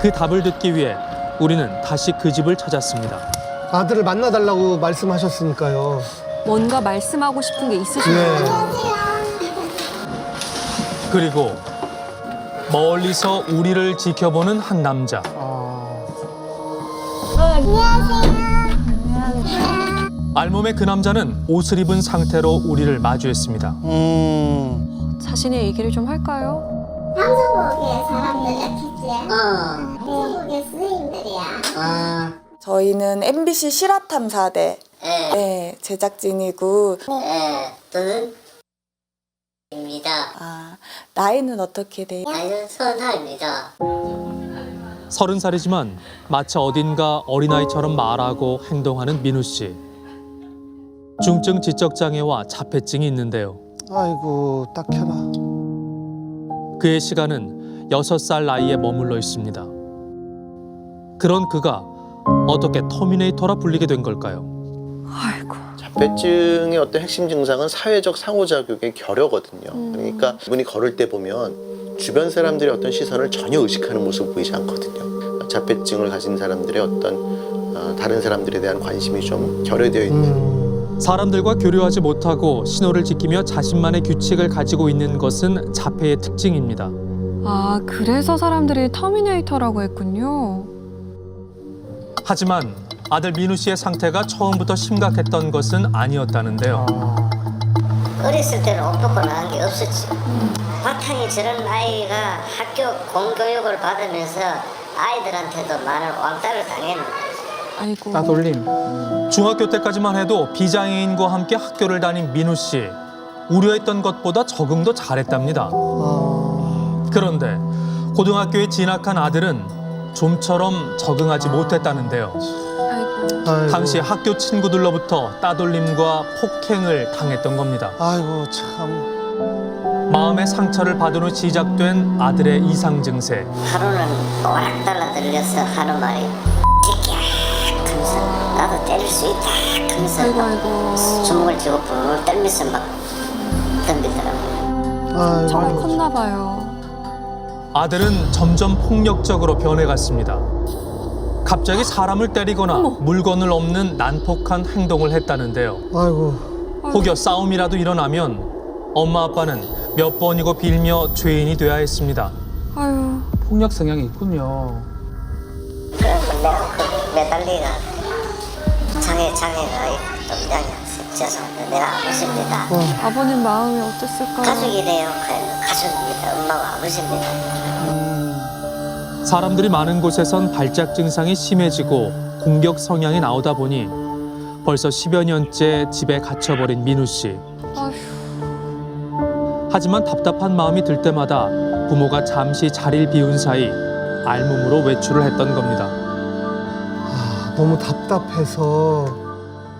그 답을 듣기 위해 우리는 다시 그 집을 찾았습니다. 아들을 만나달라고 말씀하셨으니까요. 뭔가 말씀하고 싶은 게 있으신가요? 네. 그리고 멀리서 우리를 지켜보는 한 남자. 알몸의 그 남자는 옷을 입은 상태로 우리를 마주했습니다. 음. 자신의 얘기를 좀 할까요? 방송국에 사람들 같겠지? 어. 방송국에 스님들이야. 아, 저희는 MBC 실화탐사대 예, 네, 제작진이고 예, 저는 입니다. 아, 나이는 어떻게 돼요? 나이는 서른 살입니다. 서른 살이지만 마치 어딘가 어린아이처럼 말하고 행동하는 민우 씨. 중증 지적 장애와 자폐증이 있는데요. 아이고 딱 해라. 그의 시간은 여섯 살 나이에 머물러 있습니다. 그런 그가 어떻게 터미네이터라 불리게 된 걸까요? 아이고. 자폐증의 어떤 핵심 증상은 사회적 상호작용의 결여거든요. 그러니까 이분이 걸을 때 보면 주변 사람들의 어떤 시선을 전혀 의식하는 모습 보이지 않거든요. 자폐증을 가진 사람들의 어떤 어, 다른 사람들에 대한 관심이 좀 결여되어 있는 음. 사람들과 교류하지 못하고 신호를 지키며 자신만의 규칙을 가지고 있는 것은 자폐의 특징입니다. 아, 그래서 사람들이 터미네이터라고 했군요. 하지만 아들 민우 씨의 상태가 처음부터 심각했던 것은 아니었다는데요. 어렸을 때는 옷 벗고 나간 게 없었지. 바탕이 저런 아이가 학교 공교육을 받으면서 아이들한테도 많은 왕따를 당했는데 아이고. 중학교 때까지만 해도 비장애인과 함께 학교를 다닌 민우 씨. 우려했던 것보다 적응도 잘했답니다. 그런데 고등학교에 진학한 아들은 좀처럼 적응하지 못했다는데요. 아이고. 아이고. 당시 학교 친구들로부터 따돌림과 폭행을 당했던 겁니다. 아이고 참. 마음의 상처를 받은 후 시작된 아들의 이상 증세. 하루는 오락 달라 들려서 하는 말이 나도 때릴 수 있다 하면서 아이고, 막 아이고. 주먹을 쥐고 불을 떨면서 막 덤비더라고요. 아이고. 정말 컸나 봐요. 아들은 점점 폭력적으로 변해갔습니다. 갑자기 사람을 때리거나 물건을 엎는 난폭한 행동을 했다는데요. 아이고. 혹여 싸움이라도 일어나면 엄마 아빠는 몇 번이고 빌며 죄인이 돼야 했습니다. 아유. 폭력 성향이 있군요. 그러면 내가 그 매달리가 죄송합니다. 내가 아버지입니다. 아버님 마음이 어땠을까요? 가족이래요. 그 가족입니다. 엄마가 아버지입니다. 사람들이 많은 곳에선 발작 증상이 심해지고 공격 성향이 나오다 보니 벌써 10여 년째 집에 갇혀버린 민우 씨. 아휴. 하지만 답답한 마음이 들 때마다 부모가 잠시 자리를 비운 사이 알몸으로 외출을 했던 겁니다. 아, 너무 답답해서